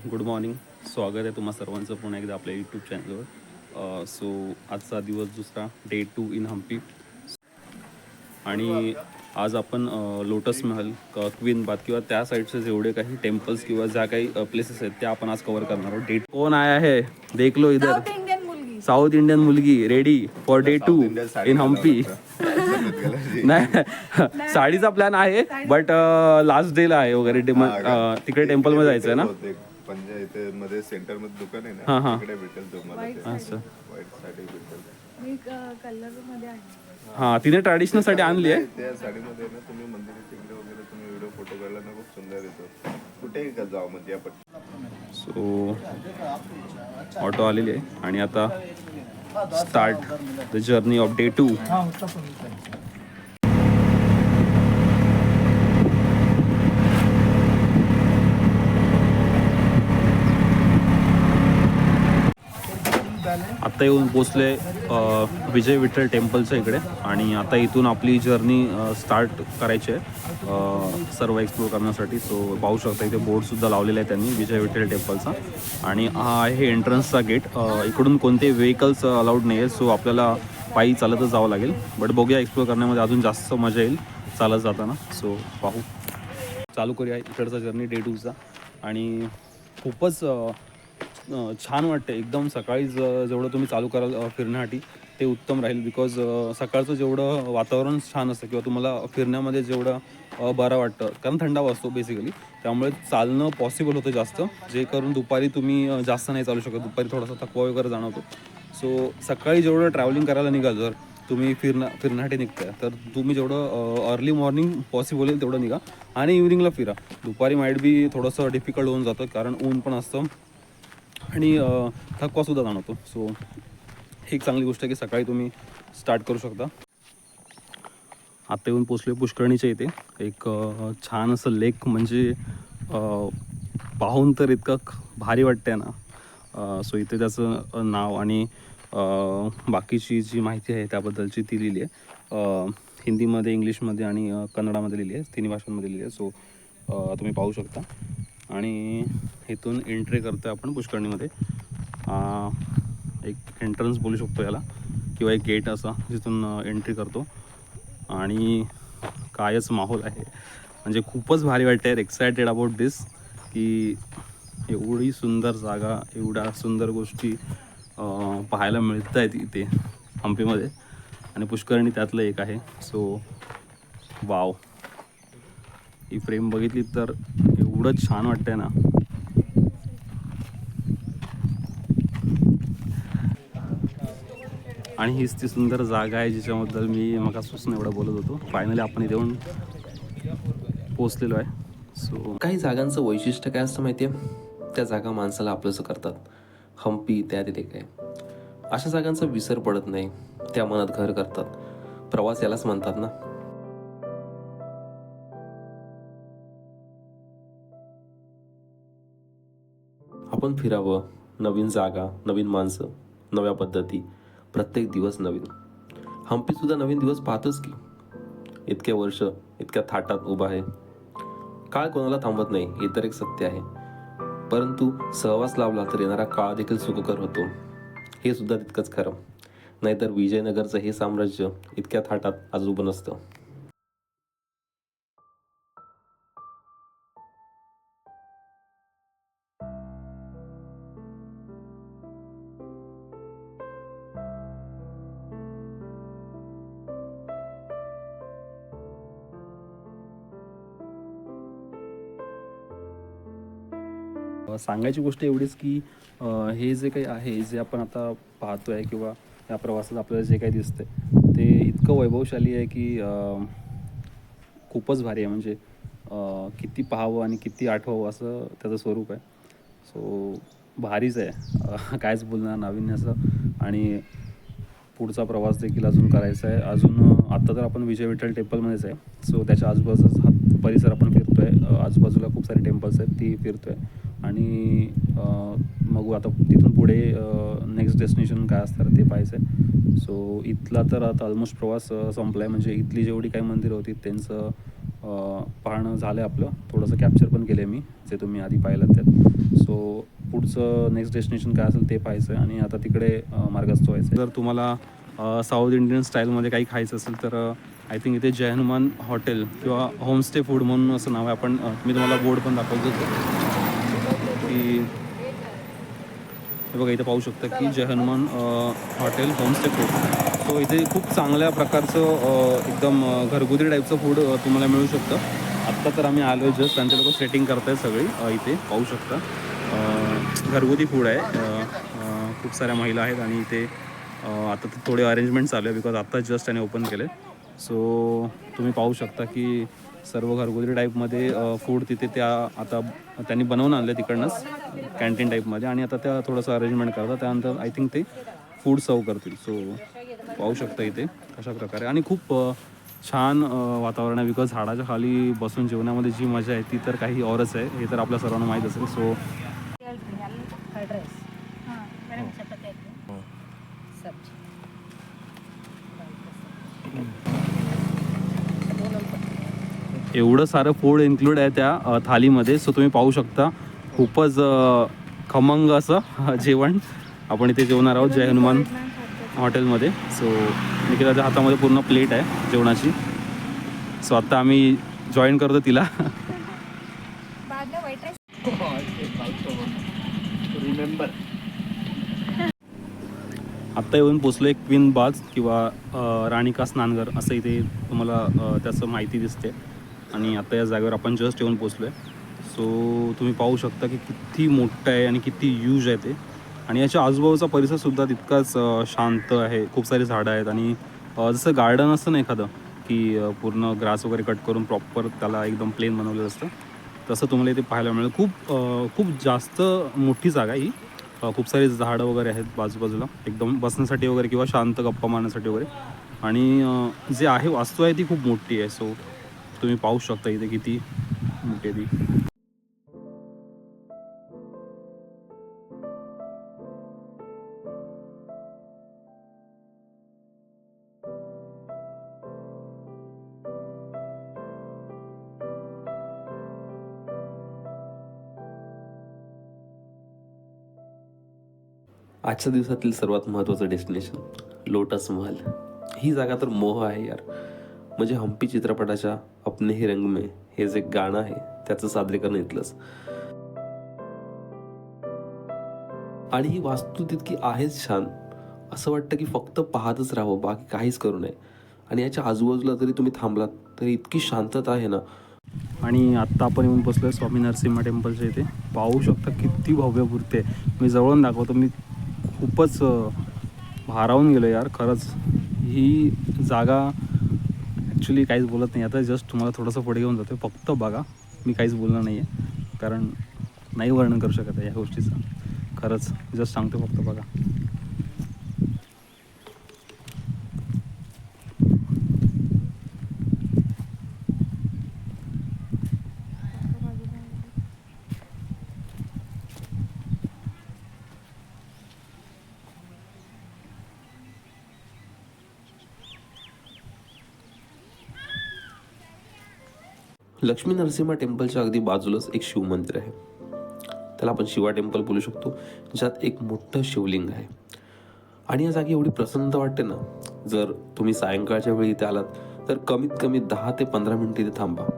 Good morning. स्वागत आहे तुम्हा सर्वांचं पुन्हा एकदा आपल्या यूट्यूब चॅनलवर सो आजचा दिवस दुसरा डे टू इन हम्पी आणि आज आपण लोटस महल क- क्वीन बात किंवा त्या साईडचे जेवढे काही टेम्पल्स किंवा ज्या काही प्लेसेस आहेत त्या आपण आज कव्हर करणार आहोत. डेट कोण आया है देख लो इधर. साऊथ इंडियन मुलगी. Ready for day two in Hampi नाही साडीचा प्लॅन आहे बट लास्ट डेला आहे वगैरे डे- तिकडे टेम्पलमध्ये जायचं आहे ना? पंचायत मध्ये सेंटरमध्ये दुकान आहे हा, ना हा. तिकडे भेटेल तुम्हाला ते. असं व्हाईट साडी भेटेल. मी कलरमध्ये आहे हां. तिने ट्रॅडिशनलसाठी आणली आहे? त्या साडीमध्ये ना तुम्ही मंदिराच्या इकडे वगैरे तुम्ही व्हिडिओ फोटो काढला ना खूप सुंदर येतो. कुठेही का जाऊ म्हणजे आपण सो ऑटो आलेली आहे. आणि आता start the journey of day two आत्ता येऊन पोचले विजय विठ्ठल टेम्पलच्या इकडे. आणि आता इथून आपली जर्नी स्टार्ट करायची आहे सर्व एक्सप्लोर करण्यासाठी. सो पाहू शकता इथे बोर्डसुद्धा लावलेला आहे त्यांनी विजय विठ्ठल टेम्पलचा. आणि हा आहे एंट्रन्सचा गेट इकडून कोणते व्हेकल्स अलाउड नाही आहे सो आपल्याला पायी चालतच जावं लागेल. बट बघूया एक्सप्लोर करण्यामध्ये अजून जास्त मजा येईल चालत जाताना. सो पाहू. चालू करूया इकडचा जर्नी डे टूचा आणि खूपच छान वाटतं एकदम सकाळी ज जेवढं तुम्ही चालू कराल फिरण्यासाठी ते उत्तम राहील. बिकॉज सकाळचं जेवढं वातावरण छान असतं किंवा तुम्हाला फिरण्यामध्ये जेवढं बरं वाटतं. कारण थंडावा असतो बेसिकली त्यामुळे चालणं पॉसिबल होतं जास्त. जे करून दुपारी तुम्ही जास्त नाही चालू शकत. दुपारी थोडासा थकवा वगैरे जाणवतो. सो सकाळी जेवढं ट्रॅव्हलिंग करायला निघाल जर तुम्ही फिरणं फिरण्यासाठी निघताय तर तुम्ही जेवढं अर्ली मॉर्निंग पॉसिबल होईल तेवढं निघा. आणि इव्हनिंगला फिरा. दुपारी माईट बी थोडंसं डिफिकल्ट होऊन जातं कारण ऊन पण असतं. आणि थकवासुद्धा जाणवतो. सो ही एक चांगली गोष्ट आहे की सकाळी तुम्ही स्टार्ट करू शकता. आता येऊन पोचले पुष्कर्णीच्या इथे. एक छान असं लेक म्हणजे पाहून तर इतकं भारी वाटते ना. सो इथे त्याचं नाव आणि बाकीची जी माहिती आहे त्याबद्दलची ती लिहिली आहे. हिंदीमध्ये इंग्लिशमध्ये आणि कन्नडामध्ये लिहिली आहे. तिन्ही भाषांमध्ये लिहिली आहे. सो तुम्ही पाहू शकता. आणि इथून एंट्री करतो आपण पुष्कर्णीमध्ये एक एंट्रन्स बोलू शकतो याला किंवा एक गेट असा जिथून एंट्री करतो. आणि कायच माहोल आहे. म्हणजे खूपच भारी वाटते एक्सायटेड अबाउट दिस की एवढी सुंदर जागा एवढ्या सुंदर गोष्टी पाहायला मिळत आहेत इथे हम्पीमध्ये. आणि पुष्करणी त्यातलं एक आहे. सो वाव ही फ्रेम बघितली तर एवढं छान वाटतंय ना. आणि हीच ती सुंदर जागा आहे जिच्याबद्दल मी मग एवढं बोलत होतो. फायनली आपण इथे येऊन पोचलेलो आहे. सो काही जागांचं वैशिष्ट्य काय असतं माहिती आहे त्या जागा माणसाला आपलंसं करतात. हम्पी त्या तिथे काय. अशा जागांचा विसर पडत नाही. त्या मनात घर करतात. प्रवास यालाच म्हणतात ना. आपण फिरावं नवीन जागा नवीन माणसं नव्या पद्धती प्रत्येक दिवस नवीन. हम्पीसुद्धा नवीन दिवस पाहतोच की. इतके वर्ष इतक्या थाटात उभा आहे. काळ कोणाला थांबत नाही हे तर एक सत्य आहे. परंतु सहवास लावला तर येणारा काळ देखील सुखकर होतो. हे सुद्धा तितकंच खरं. नाहीतर विजयनगरचं हे साम्राज्य इतक्या थाटात आज उभं नसतं. सांगायची गोष्ट एवढीच की हे जे काही आहे जे आपण आता पाहतो आहे किंवा या प्रवासात आपल्याला जे काही दिसतंय ते इतकं वैभवशाली आहे की खूपच भारी आहे. म्हणजे किती पाहावं आणि किती आठवावं असं त्याचं स्वरूप आहे. सो भारीच आहे. कायच बोलणार नाविन्याचं आणि पुढचा प्रवास देखील अजून करायचा आहे. अजून आत्ता तर आपण विजय विठ्ठल टेम्पलमध्येच आहे. सो त्याच्या आजूबाजूचा हा परिसर आपण फिरतो आहे आजूबाजूला खूप सारे टेम्पल्स आहेत ती फिरतो आहे आणि मग आता तिथून पुढे नेक्स्ट डेस्टिनेशन काय असतं ते पाहायचं आहे सो इथला तर आता ऑलमोस्ट प्रवास संपला आहे म्हणजे इथली जेवढी काही मंदिरं होती त्यांचं पाहणं झालं आहे आपलं. थोडंसं कॅप्चर पण केलं आहे मी जे तुम्ही आधी पाहिलं त्यात सो पुढचं नेक्स्ट डेस्टिनेशन काय असेल ते पाहायचं आहे आणि आता तिकडे मार्गस्थ व्हायचं आहे. जर तुम्हाला साऊथ इंडियन स्टाईलमध्ये काही खायचं असेल तर आय थिंक इथे जय हनुमान हॉटेल किंवा होमस्टे फूड म्हणून असं नाव आहे. आपण मी तुम्हाला बोर्ड पण दाखवतो की हे बघा इथे पाहू शकता की Jai Hanuman hotel homestay food so इथे खूप चांगल्या प्रकारचं एकदम घरगुती टाईपचं फूड तुम्हाला मिळू शकतं. आत्ता तर आम्ही आलो आहे जस्ट त्यांचे लोक सेटिंग करत आहेत सगळी इथे पाहू शकता. घरगुती फूड आहे. खूप साऱ्या महिला आहेत आणि इथे आता तर थोडे अरेंजमेंट चालू आहे बिकॉज आत्ता जस्ट त्याने ओपन केले सो तुम्ही पाहू शकता की सर्व घरगुती टाईपमध्ये फूड तिथे त्या आता त्यांनी बनवून आणलं तिकडनंच कॅन्टीन टाईपमध्ये आणि आता त्या थोडंसं अरेंजमेंट करतात. त्यानंतर आय थिंक ते फूड सर्व करतील. सो पाहू शकता इथे अशा प्रकारे. आणि खूप छान वातावरण आहे. बिकॉज झाडाच्या खाली बसून जेवणामध्ये जी मजा आहे ती तर काही औरच आहे. हे तर आपल्या सर्वांना माहीत असेल. सो एवढं सारं फूड इन्क्लूड आहे त्या थालीमध्ये. सो तुम्ही पाहू शकता. खूपच खमंग असं जेवण आपण इथे जेवणार आहोत जय हनुमान हॉटेलमध्ये. सो निकिताच्या हातामध्ये पूर्ण प्लेट आहे जेवणाची. सो आत्ता आम्ही जॉईन करतो तिला. आत्ता येऊन पोचलो एक क्वीन बाज किंवा अ, राणी का स्नानघर असं इथे तुम्हाला त्याचं माहिती दिसते. आणि आता या जागेवर आपण जस्ट येऊन पोचलो आहे सो तुम्ही पाहू शकता की किती मोठं आहे आणि किती यूज आहे ते. आणि याच्या आजूबाजूचा परिसरसुद्धा तितकाच शांत आहे. खूप सारी झाडं आहेत आणि जसं गार्डन असतं ना एखादं की पूर्ण ग्रास वगैरे कट करून प्रॉपर त्याला एकदम प्लेन बनवलेलं असतं. तसं तुम्हाला इथे पाहायला मिळेल. खूप खूप जास्त मोठी जागा आहे ही खूप सारी झाडं वगैरे आहेत बाजूबाजूला. एकदम बसण्यासाठी वगैरे किंवा शांत गप्पा मारण्यासाठी वगैरे. आणि जे आहे वास्तू आहे ती खूप मोठी आहे. सो तुम्ही पाहू शकता इथे किती मोठी ती. आजच्या दिवसातील सर्वात महत्त्वाचं डेस्टिनेशन लोटस महल ही जागा तर मोह आहे यार. म्हणजे हम्पी चित्रपटाच्या अपने ही रंग में हे जे गाणं आहे त्याचं सादरीकरण इथलंच. आणि ही वास्तू तितकी आहेच छान. असं वाटतं की फक्त पाहतच राहावं बाकी काहीच करू नये. आणि याच्या आजूबाजूला जरी तुम्ही थांबलात तरी इतकी शांतता आहे ना. आणि आत्ता आपण येऊन बसलो आहे स्वामी नरसिंहा टेम्पलच्या इथे. पाहू शकता किती भव्य मूर्ती आहे. मी जवळून दाखवतो मी खूपच भारावून गेलो यार. खरंच ही जागा ॲक्च्युली काहीच बोलत नाही. आता जस्ट तुम्हाला थोडंसं पुढे घेऊन जातो फक्त बघा मी काहीच बोलणार नाही आहे कारण नाही वर्णन करू शकत आहे या गोष्टीचं. खरंच जस्ट सांगतो फक्त बघा. लक्ष्मी नरसिंहा टेम्पलच्या अगदी बाजूलाच एक शिवमंदिर आहे. त्याला आपण शिवा टेम्पल बोलू शकतो ज्यात एक मोठं शिवलिंग आहे. आणि या जागी एवढी प्रसन्नता वाटते ना जर तुम्ही सायंकाळच्या वेळी इथे आलात तर कमीत कमी दहा ते पंधरा मिनटं इथे थांबा.